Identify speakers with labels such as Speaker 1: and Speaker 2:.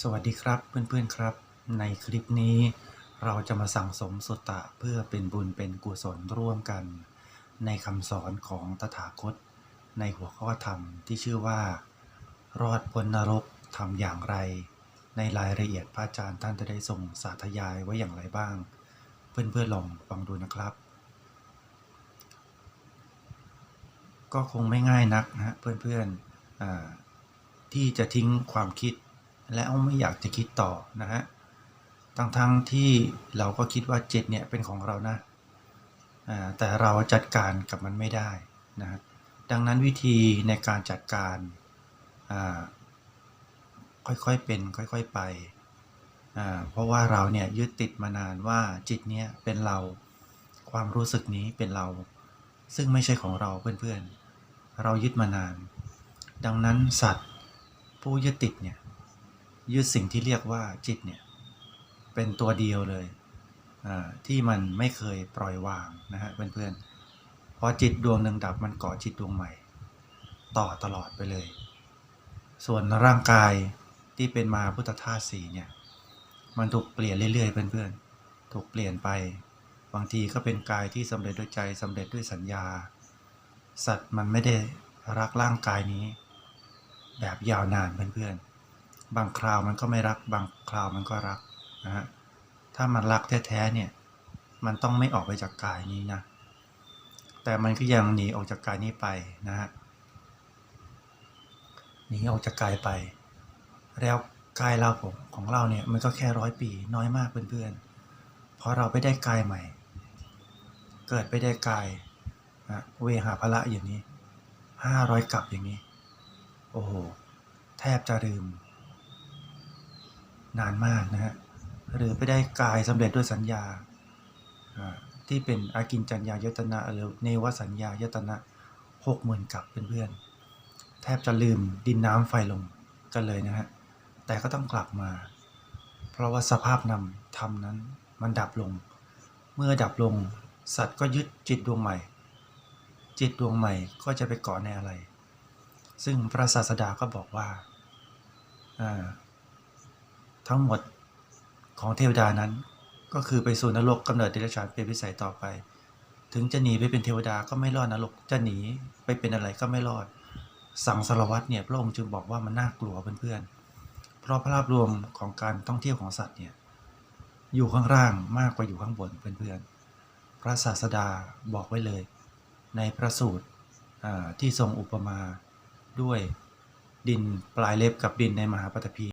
Speaker 1: สวัสดีครับเพื่อนๆครับ ในคลิปนี้ เราจะมาสั่งสมสุตตะเพื่อเป็นบุญเป็นกุศลร่วมกัน ในคำสอนของตถาคต ในหัวข้อธรรมที่ชื่อว่า รอดพ้นนรกทำอย่างไร ในรายละเอียดพระอาจารย์ท่านจะได้ส่งสาธยายไว้อย่างไรบ้าง เพื่อนๆลองฟังดูนะครับ ก็คงไม่ง่ายนักนะเพื่อนๆอ่าที่จะทิ้งความคิด แล้วไม่อยากจะคิดต่อนะฮะทั้งๆทที่เราก็คิดว่าจิตเนี่ยเป็นของเรานะอ่าแต่เราจัดการกับมันไม่ได้นะฮะดังนั้นวิธีในการจัดการอ่าค่อยๆเป็นค่อยๆไปอ่าเพราะว่าเราเนี่ยยึดติดมานานว่าจิตเนี่ยเป็นเราความรู้สึกนี้เป็นเรา ซึ่งไม่ใช่ของเราเพื่อนๆ เรายึดมานาน ดังนั้นสัตว์ผู้ยึดติดเนี่ย ยึดสิ่งที่เรียกว่าจิตเนี่ยเป็นตัวเดียวเลยอ่าที่มันไม่เคยปล่อยวางนะฮะเพื่อนๆพอจิตดวงหนึ่งดับมันก่อจิตดวงใหม่ ต่อตลอดไปเลย ส่วนร่างกายที่เป็นมาพุทธทาสสีเนี่ยมันถูกเปลี่ยนเรื่อยๆเพื่อนๆถูกเปลี่ยนไป บางทีก็เป็นกายที่สำเร็จด้วยใจสำเร็จด้วยสัญญา สัตว์มันไม่ได้รักร่างกายนี้ แบบยาวนานเพื่อนๆ บางคราวมันก็ไม่รัก บางคราวมันก็รักนะฮะถ้ามันรักแท้ๆเนี่ยมันต้องไม่ออกไปจากกายนี้นะแต่มันก็ยังหนีออกจากกายนี้ไปนะฮะหนีออกจากกายไป แล้วกายเราของของเราเนี่ยมันก็แค่ร้อยปีน้อยมากเพื่อนๆพอเราไปได้กายใหม่ เกิดไปได้กายนะเวหาภละอย่างนี้ห้าร้อยกลับอย่างนี้ โอ้โห แทบจะลืม นานมากนะฮะหรือไปได้กายสำเร็จด้วยสัญญาที่เป็นอากินจัญญายตนะหรือเนวสัญญายตนะหกหมื่นกับเพื่อนๆแทบจะลืมดินน้ำไฟลมกันเลยนะฮะแต่ก็ต้องกลับมา เพราะว่าสภาพนำธรรมนั้นมันดับลง เมื่อดับลงสัตว์ก็ยึดจิตดวงใหม่ จิตดวงใหม่ก็จะไปเกาะในอะไร ซึ่งพระศาสดาก็บอกว่าอ่า ทั้งหมดของเทวดานั้น ก็คือไปสู่นรกกำเนิดเดรัจฉานเป็นวิสัยต่อไป ถึงจะหนีไปเป็นเทวดาก็ไม่รอดนรกจะหนีไปเป็นอะไรก็ไม่รอด สังสารวัตรเนี่ยพระองค์จึงบอกว่ามันน่ากลัวเพื่อนๆเพราะภาพรวมของการท่องเที่ยวของสัตว์เนี่ยอยู่ข้างล่างมากกว่าอยู่ข้างบนเพื่อนๆพระศาสดาบอกไว้เลย ในพระสูตรที่ทรงอุปมาด้วยดินปลายเล็บกับดินในมหาปฐพี